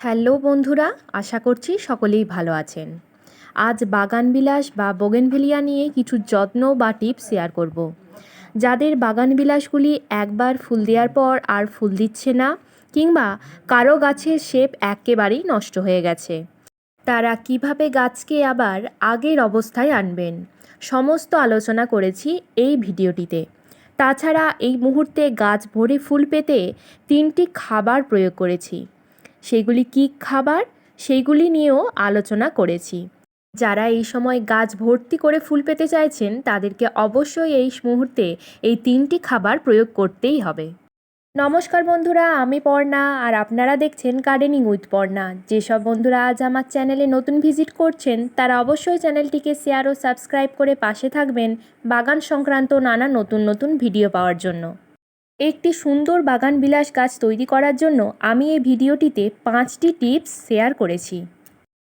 Hello বন্ধুরা, আশা করছি সকলেই ভালো আছেন। আজ বাগানবিলাস বা বোগেনভেলিয়া নিয়ে কিছু যত্ন বা টিপস শেয়ার করব। যাদের বাগানবিলাসগুলি একবার ফুল দেওয়ার পর আর ফুল দিচ্ছে না, কিংবা কারও গাছের শেপ একেবারেই নষ্ট হয়ে গেছে, তারা কীভাবে গাছকে আবার আগের অবস্থায় আনবেন, সমস্ত আলোচনা করেছি এই ভিডিওটিতে। তাছাড়া এই মুহূর্তে গাছ ভরে ফুল পেতে তিনটি খাবার প্রয়োগ করেছি। সেগুলি কী খাবার? সেইগুলি নিয়েও আলোচনা করেছি। যারা এই সময় গাছ ভর্তি করে ফুল পেতে চাইছেন, তাদেরকে অবশ্যই এই মুহূর্তে এই তিনটি খাবার প্রয়োগ করতেই হবে। নমস্কার বন্ধুরা, আমি পর্ণা, আর আপনারা দেখছেন গার্ডেনিং উইথ পর্ণা। যেসব বন্ধুরা আজ আমার চ্যানেলে নতুন ভিজিট করছেন, তারা অবশ্যই চ্যানেলটিকে শেয়ার ও সাবস্ক্রাইব করে পাশে থাকবেন বাগান সংক্রান্ত নানা নতুন নতুন ভিডিও পাওয়ার জন্য। একটি সুন্দর বাগান বিলাস গাছ তৈরি করার জন্য আমি এই ভিডিওটিতে পাঁচটি টিপস শেয়ার করেছি।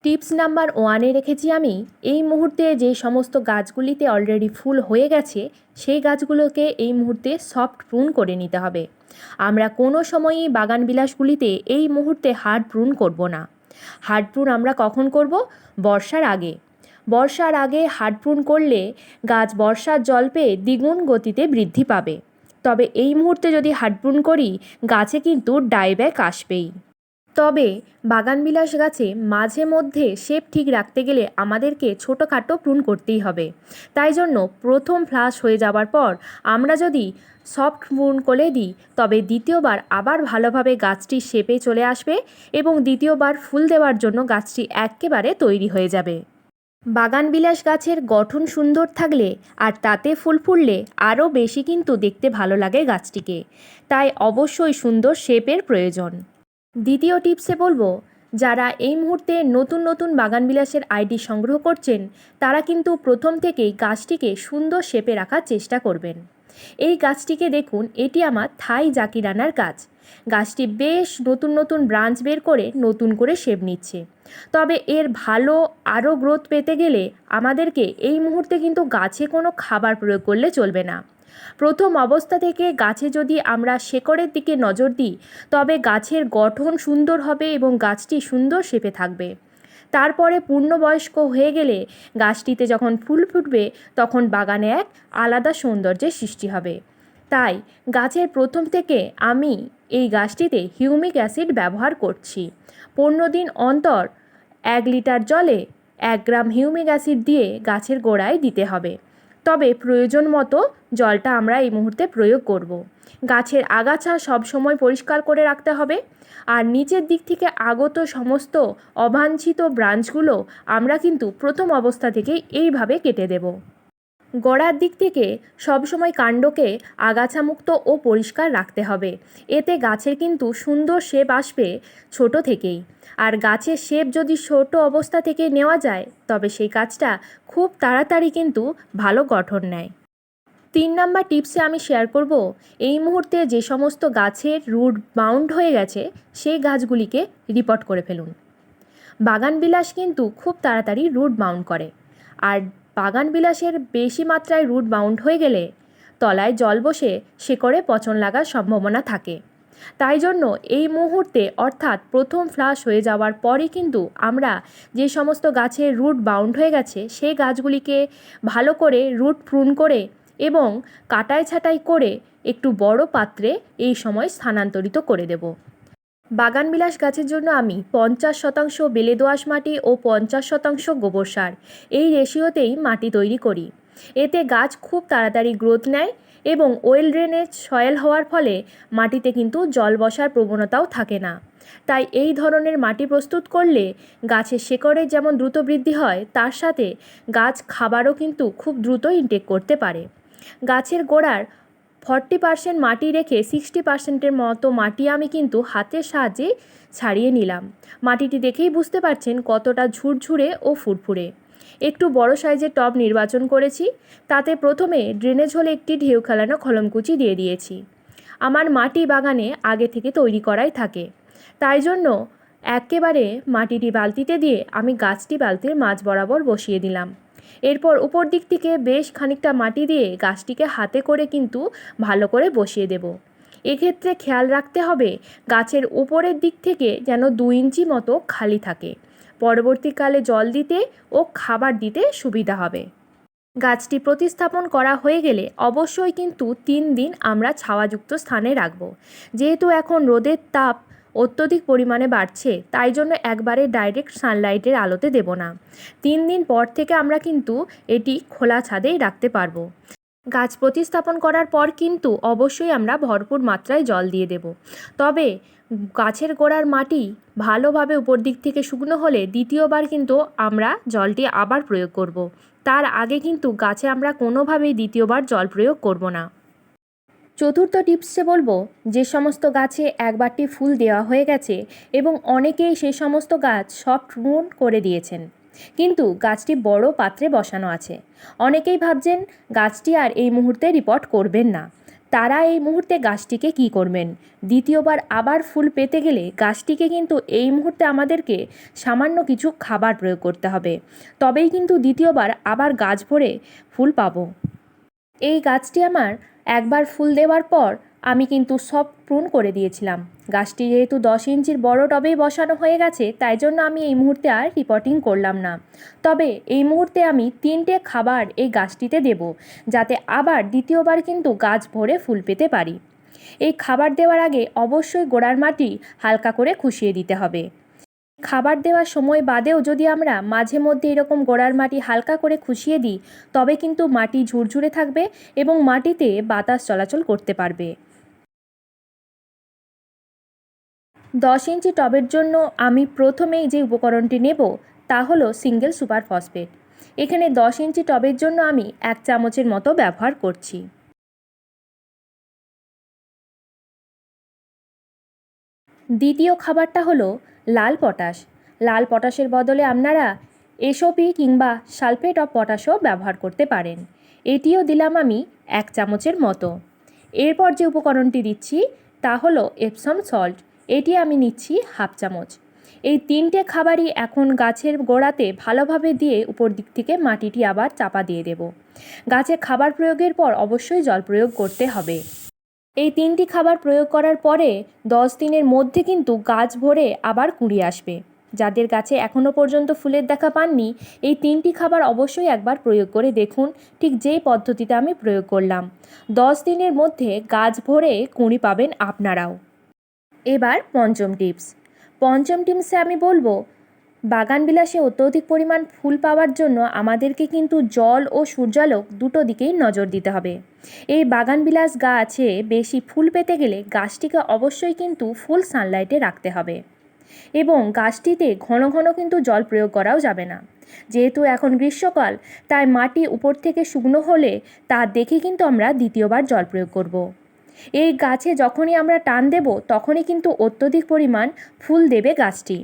টিপস নাম্বার ওয়ানে রেখেছি আমি, এই মুহূর্তে যে সমস্ত গাছগুলিতে অলরেডি ফুল হয়ে গেছে, সেই গাছগুলোকে এই মুহূর্তে সফট প্রুন করে নিতে হবে। আমরা কোনো সময়ই বাগান বিলাসগুলিতে এই মুহূর্তে হার্ড প্রুন করব না। হার্ড প্রুন আমরা কখন করব? বর্ষার আগে। বর্ষার আগে হার্ড প্রুন করলে গাছ বর্ষার জল পেয়ে দ্বিগুণ গতিতে বৃদ্ধি পাবে। তবে এই মুহূর্তে যদি হাটবুন করি, গাছে কিন্তু ডাইব্যাক আসবেই। তবে বাগানবিলাস গাছে মাঝে মধ্যে শেপ ঠিক রাখতে গেলে আমাদেরকে ছোটোখাটো প্রুন করতেই হবে। তাই জন্য প্রথম ফ্লাশ হয়ে যাওয়ার পর আমরা যদি সফট প্রুন করে দিই, তবে দ্বিতীয়বার আবার ভালোভাবে গাছটি শেপে চলে আসবে এবং দ্বিতীয়বার ফুল দেওয়ার জন্য গাছটি একেবারে তৈরি হয়ে যাবে। বাগানবিলাস গাছের গঠন সুন্দর থাকলে আর তাতে ফুল ফুললে আরও বেশি কিন্তু দেখতে ভালো লাগে গাছটিকে। তাই অবশ্যই সুন্দর শেপের প্রয়োজন। দ্বিতীয় টিপসে বলব, যারা এই মুহূর্তে নতুন নতুন বাগানবিলাসের আইডি সংগ্রহ করছেন, তারা কিন্তু প্রথম থেকেই গাছটিকে সুন্দর শেপে রাখার চেষ্টা করবেন। এই গাছটিকে দেখুন, এটি আমার থাই জাকিরানার গাছ। গাছটি বেশ নতুন নতুন ব্রাঞ্চ বের করে নতুন করে শেপ নিচ্ছে। তবে এর ভালো আরও গ্রোথ পেতে গেলে আমাদেরকে এই মুহূর্তে কিন্তু গাছে কোনো খাবার প্রয়োগ করলে চলবে না। প্রথম অবস্থা থেকে গাছে যদি আমরা শেকড়ের দিকে নজর দিই, তবে গাছের গঠন সুন্দর হবে এবং গাছটি সুন্দর শেপে থাকবে। তারপরে পূর্ণবয়স্ক হয়ে গেলে গাছটিতে যখন ফুল ফুটবে, তখন বাগানে এক আলাদা সৌন্দর্যের সৃষ্টি হবে। তাই গাছের প্রথম থেকে আমি এই গাছটিতে হিউমিক অ্যাসিড ব্যবহার করছি। পনেরো দিন অন্তর এক লিটার জলে এক গ্রাম হিউমিক অ্যাসিড দিয়ে গাছের গোড়ায় দিতে হবে। তবে প্রয়োজন মতো জলটা আমরা এই মুহূর্তে প্রয়োগ করব। গাছের আগাছা সবসময় পরিষ্কার করে রাখতে হবে আর নিচের দিক থেকে আগত সমস্ত অবাঞ্ছিত ব্রাঞ্চগুলো আমরা কিন্তু প্রথম অবস্থা থেকেই এইভাবে কেটে দেব গোড়ার দিক থেকে সবসময় কাণ্ডকে আগাছামুক্ত ও পরিষ্কার রাখতে হবে। এতে গাছের কিন্তু সুন্দর শেপ আসবে ছোট থেকেই। আর গাছের শেপ যদি ছোট অবস্থা থেকে নেওয়া যায়, তবে সেই কাজটা খুব তাড়াতাড়ি কিন্তু ভালো গঠন নেয়। তিন নাম্বার টিপসে আমি শেয়ার করব, এই মুহূর্তে যে সমস্ত গাছের রুট বাউন্ড হয়ে গেছে, সেই গাছগুলিকে রিপোর্ট করে ফেলুন। বাগানবিলাস কিন্তু খুব তাড়াতাড়ি রুট বাউন্ড করে। আর বাগানবিলাসের বেশি মাত্রায় রুট বাউন্ড হয়ে গেলে তলায় জল বসে শেকড়ে পচন লাগার সম্ভাবনা থাকে। তাই জন্য এই মুহূর্তে অর্থাৎ প্রথম ফ্লাশ হয়ে যাওয়ার পরে কিন্তু আমরা যে সমস্ত গাছের রুট বাউন্ড হয়ে গেছে সেই গাছগুলিকে ভালো করে রুট প্রুন করে এবং কাটাই ছাটাই করে একটু বড় পাত্রে এই সময় স্থানান্তরিত করে দেব। বাগানবিলাস গাছের জন্য আমি পঞ্চাশ শতাংশ বেলে দোআঁশ মাটি ও পঞ্চাশ শতাংশ গোবর সার এই রেশিওতেই মাটি তৈরি করি। এতে গাছ খুব তাড়াতাড়ি গ্রোথ নেয় এবং ওয়েল ড্রেনেজ সয়েল হওয়ার ফলে মাটিতে কিন্তু জল বসার প্রবণতাও থাকে না। তাই এই ধরনের মাটি প্রস্তুত করলে গাছের শেকড়ে যেমন দ্রুত বৃদ্ধি হয়, তার সাথে গাছ খাবারও কিন্তু খুব দ্রুত ইনটেক করতে পারে। গাছের গোড়ার ফর্টি পার্সেন্ট মাটি রেখে সিক্সটি পার্সেন্টের মতো মাটি আমি কিন্তু হাতের সাহায্যে ছাড়িয়ে নিলাম। মাটিটি দেখেই বুঝতে পারছেন কতটা ঝুরঝুরে ও ফুরফুরে। একটু বড় সাইজের টব নির্বাচন করেছি, তাতে প্রথমে ড্রেনেজ হলে একটি ঢেউ খেলানো খলমকুচি দিয়ে দিয়েছি। আমার মাটি বাগানে আগে থেকে তৈরি করাই থাকে। তাই জন্য একেবারে মাটিটি বালতিতে দিয়ে আমি গাছটি বালতির মাঝ বরাবর বসিয়ে দিলাম। এরপর উপর দিক থেকে বেশ খানিকটা মাটি দিয়ে গাছটিকে হাতে করে কিন্তু ভালো করে বসিয়ে দেব। এক্ষেত্রে খেয়াল রাখতে হবে, গাছের উপরের দিক থেকে যেন দু ইঞ্চি মতো খালি থাকে। পরবর্তীকালে জল দিতে ও খাবার দিতে সুবিধা হবে। গাছটি প্রতিস্থাপন করা হয়ে গেলে অবশ্যই কিন্তু তিন দিন আমরা ছাওয়াযুক্ত স্থানে রাখব। যেহেতু এখন রোদের তাপ অত্যধিক পরিমাণে বাড়ছে, তাই জন্য একবারে ডাইরেক্ট সানলাইটের আলোতে দেব না। তিন দিন পর থেকে আমরা কিন্তু এটি খোলা ছাদেই রাখতে পারব। গাছ প্রতিস্থাপন করার পর কিন্তু অবশ্যই আমরা ভরপুর মাত্রায় জল দিয়ে দেব। তবে গাছের গোড়ার মাটি ভালোভাবে উপর দিক থেকে শুকনো হলে দ্বিতীয়বার কিন্তু আমরা জলটি আবার প্রয়োগ করব। তার আগে কিন্তু গাছে আমরা কোনোভাবেই দ্বিতীয়বার জল প্রয়োগ করব না। চতুর্থ টিপসে বলব, যে সমস্ত গাছে একবারটি ফুল দেওয়া হয়ে গেছে এবং অনেকেই সেই সমস্ত গাছ সফট মুন করে দিয়েছেন। কিন্তু গাছটি বড় পাত্রে বসানো আছে। অনেকেই ভাবছেন, গাছটি আর এই মুহূর্তে রিপোর্ট করবেন না। তারা এই মুহূর্তে গাছটিকে কি করবেন? দ্বিতীয়বার আবার ফুল পেতে গেলে গাছটিকে কিন্তু এই মুহূর্তে আমাদেরকে সামান্য কিছু খাবার প্রয়োগ করতে হবে। তবেই কিন্তু দ্বিতীয়বার আবার গাছ ভরে ফুল পাবো। এই গাছটি আমার একবার ফুল দেওয়ার পর আমি কিন্তু সব প্রুন করে দিয়েছিলাম। গাছটি যেহেতু দশ ইঞ্চির বড় টবেই বসানো হয়ে গেছে, তাই জন্য আমি এই মুহূর্তে আর রিপোর্টিং করলাম না। তবে এই মুহূর্তে আমি তিনটে খাবার এই গাছটিতে দেব, যাতে আবার দ্বিতীয়বার কিন্তু গাছ ভরে ফুল পেতে পারি। এই খাবার দেওয়ার আগে অবশ্যই গোড়ার মাটি হালকা করে খুশিয়ে দিতে হবে। খাবার দেওয়ার সময় বাদেও যদি আমরা মাঝে মধ্যে এরকম গোড়ার মাটি হালকা করে খুশিয়ে দিই, তবে কিন্তু মাটি ঝুরঝুরে থাকবে এবং মাটিতে বাতাস চলাচল করতে পারবে। দশ ইঞ্চি টবের জন্য আমি প্রথমেই যে উপকরণটি নেব, তা হলো সিঙ্গেল সুপার ফসফেট। এখানে দশ ইঞ্চি টবের জন্য আমি এক চামচের মতো ব্যবহার করছি। দ্বিতীয় খাবারটা হলো লাল পটাশ। লাল পটাশের বদলে আপনারা এসওপি কিংবা সালফেট অফ পটাশও ব্যবহার করতে পারেন। এটিও দিলাম আমি এক চামচের মতো। এরপর যে উপকরণটি দিচ্ছি, তা হলো এপসম সল্ট এটি আমি নিচ্ছি হাফ চামচ। এই তিনটে খাবারই এখন গাছের গোড়াতে ভালোভাবে দিয়ে উপর দিক থেকে মাটিটি আবার চাপা দিয়ে দেব। গাছে খাবার প্রয়োগের পর অবশ্যই জল প্রয়োগ করতে হবে। এই তিনটি খাবার প্রয়োগ করার পরে দশ দিনের মধ্যে কিন্তু গাছ ভরে আবার কুড়ি আসবে। যাদের গাছে এখনও পর্যন্ত ফুলের দেখা পাননি, এই তিনটি খাবার অবশ্যই একবার প্রয়োগ করে দেখুন, ঠিক যেই পদ্ধতিতে আমি প্রয়োগ করলাম। দশ দিনের মধ্যে গাছ ভরে কুঁড়ি পাবেন আপনারাও। এবার পঞ্চম টিপস। পঞ্চম টিপসে আমি বলব বাগান বিলাসে অত্যধিক পরিমাণ ফুল পাওয়ার জন্য আমাদেরকে কিন্তু জল ও সূর্যালোক দুটো দিকেই নজর দিতে হবে। এই বাগান বিলাস গাছে বেশি ফুল পেতে গেলে গাছটিকে অবশ্যই কিন্তু ফুল সানলাইটে রাখতে হবে। এবং গাছটিতে ঘন ঘন কিন্তু জল প্রয়োগ করাও যাবে না। যেহেতু এখন গ্রীষ্মকাল, তাই মাটি উপর থেকে শুকনো হলে তা দেখে কিন্তু আমরা দ্বিতীয়বার জল প্রয়োগ করব। এই গাছে যখনই আমরা টান দেব, তখনই কিন্তু অত্যধিক পরিমাণ ফুল দেবে গাছটি।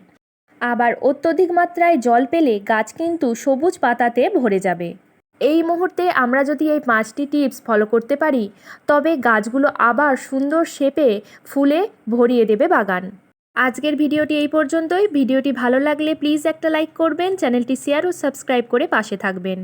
আবার অত্যধিক মাত্রায় জল পেলে গাছ কিন্তু সবুজ পাতাতে ভরে যাবে। এই মুহূর্তে আমরা যদি এই পাঁচটি টিপস ফলো করতে পারি, তবে গাছগুলো আবার সুন্দর শেপে ফুলে ভরিয়ে দেবে বাগান। আজকের ভিডিওটি এই পর্যন্তই। ভিডিওটি ভালো লাগলে প্লিজ একটা লাইক করবেন, চ্যানেলটি শেয়ার ও সাবস্ক্রাইব করে পাশে থাকবেন।